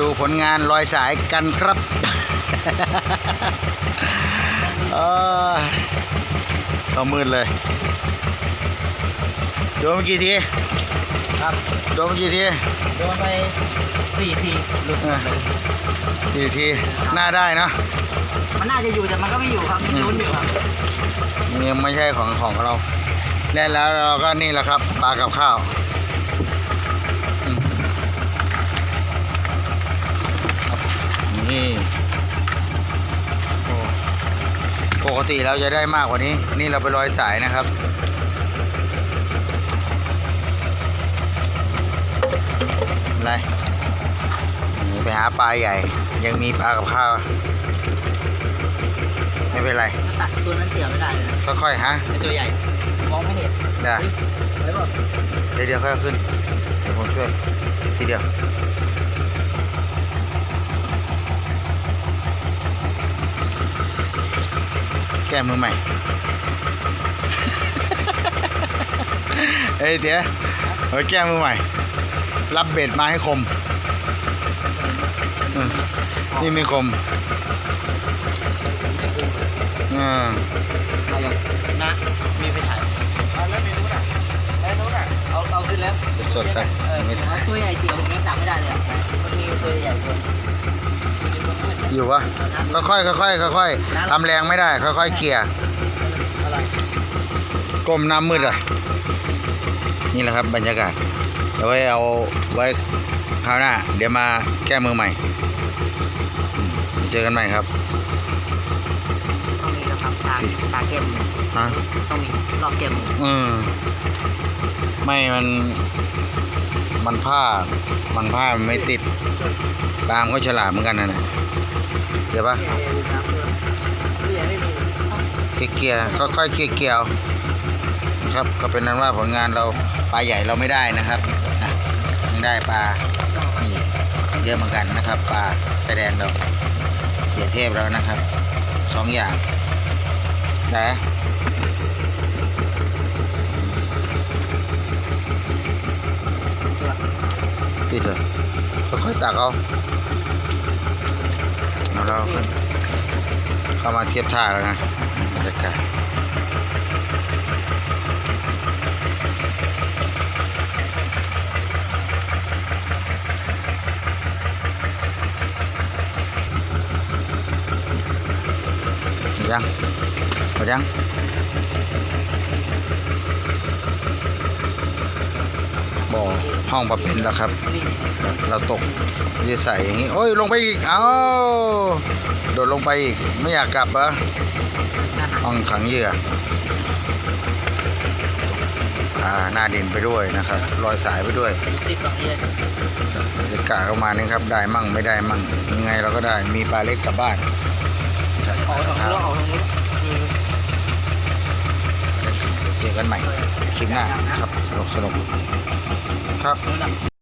ดูผลงานลอยสายกันครับเออเข้ามืดเลยโดนเมื่อกี่ทีครับโดนเมื่อกี่ทีโดนไปสี่ทีหลุดหมดเลยกี่ทีหน้าได้เนาะมันน่าจะอยู่แต่มันก็ไม่อยู่ครับลุ้นอยู่ครับยังไม่ใช่ของของเรา และแล้วเราก็นี่แหละครับปลากับข้าวอืมนี่โอ้ป กติเราจะได้มากกว่านี้ นี่เราไปลอยสายนะครับ อะไร ไปหาปลาใหญ่ ยังมีปลากับข้าว ไม่เป็นไร ตัดตัวนั้นเกี่ยวไม่ได้เลยนะค่อยๆ ฮะไอ้ตัวใหญ่ มองไม่เห็นได้เฮ้ยไว้บอก เดี๋ยวเดี๋ยวค่อยเอาขึ้น เดี๋ยวผมช่วย ทีเดียว ก้มือใหม่ เฮ้ยเดี๋ยวเฮ้ยแก้มือใหม่ รับเบ็ดมาให้คมอืมนี่ไม่คมอืมเอาอย่างนะมีไปถ่ายแล้วในนู้นอะในนู้นอะเอาเอาขึ้นแล้วสดๆครับเออไม่ถ่ายตัวใหญ่เกี่ยวผมยังจับไม่ได้เลยอะมันมีตัวใหญ่ตัว อยู่ปะค่อยๆค่อยๆค่อยๆทำแรงไม่ได้ ค่อยๆเขี่ยอะไรก้มน้ำมืดอะ นี่แหละครับบรรยากาศเดี๋ยวไว้เอาไว้คราวหน้า เดี๋ยวมาแก้มือใหม่อืมเจอกันใหม่ครับต้องมีนะครับตาสิตาเกมฮะต้องมีรอบเกมอืมไม่มันมันผ้ามันผ้ามันไม่ติด ตามเขาฉลาดเหมือนกันนะนะเดี๋ยวปะเกียร์ค่อยๆเกียร์เกียวครับก็เป็นนั้นว่าผลงานเราปลาใหญ่เราไม่ได้นะครับไม่ได้ปลานี่เยอะเหมือนกันนะครับปลาแสดงเราเกียรเทพแล้วนะครับสองอย่างแต่ปิดเลยค่อยๆตักเอา เอาเราขึ้นเข้ามาเทียบท่าแล้วนะบรรยากาศยังหมดยังบ่อ ห้องปลาเป็นแล้วครับ เราตกจะใส่อย่างนี้โอ้ยลงไปอีกเอ้าโดดลงไปอีกไม่อยากกลับเหรอห้องขังเหยื่ออ่าหน้าดินไปด้วยนะครับรอยสายไปด้วยติดกับเอียนบรรยากาศประมาณนี้ครับ ได้มั่งไม่ได้มั่งยังไงเราก็ได้มีปลาเล็กกลับบ้านออกทางนู้นออกทางนี้คือเจอกันใหม่คลิปหน้าครับสนุกสนุก ครับนู้นอะ